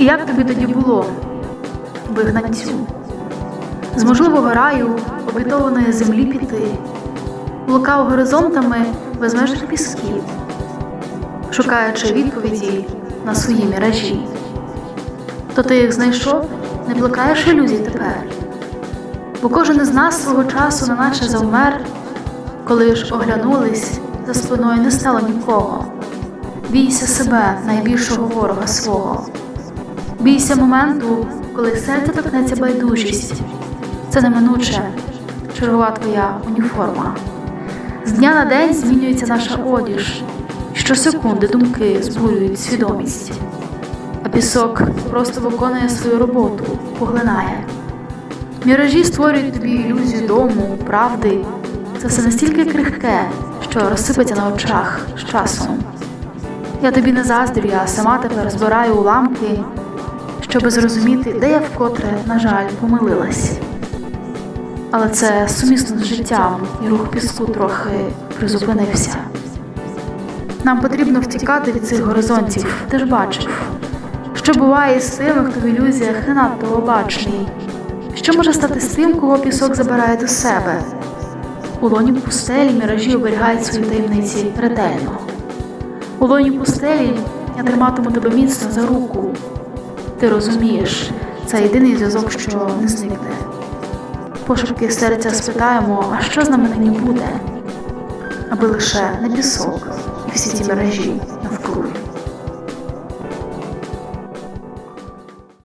І як тобі тоді було, вигнанцю? З можливого раю, обітованої землі піти, блукав горизонтами безмежних пісків, шукаючи відповіді на свої міражі. То ти їх знайшов, не блукаєш ілюзій тепер. Бо кожен із нас свого часу неначе завмер, коли ж оглянулись, за спиною не стало нікого. Бійся себе, найбільшого ворога свого. Бійся моменту, коли серце торкнеться байдужість. Це неминуче, чергова твоя уніформа. З дня на день змінюється наша одіж, щосекунди думки збурюють свідомість, а пісок просто виконує свою роботу, поглинає. Міражі створюють тобі ілюзію дому, правди. Це все настільки крихке, що розсипеться на очах з часом. Я тобі не заздрю, я сама тепер збираю уламки, щоби зрозуміти, де я вкотре, на жаль, помилилась. Але це сумісно з життям, і рух піску трохи призупинився. Нам потрібно втікати від цих горизонтів, ти ж бачив, що буває з тими, хто в ілюзіях не надто обачний. Що може стати з тим, кого пісок забирає до себе? У лоні пустелі міражі оберігають свої таємниці ретельно. У лоні пустелі я триматиму тебе міцно за руку. Ти розумієш, це єдиний зв'язок, що не зникне. Пошепки серця спитаємо, а що з нами нині буде, аби лише не пісок і всі ті мережі навкруги.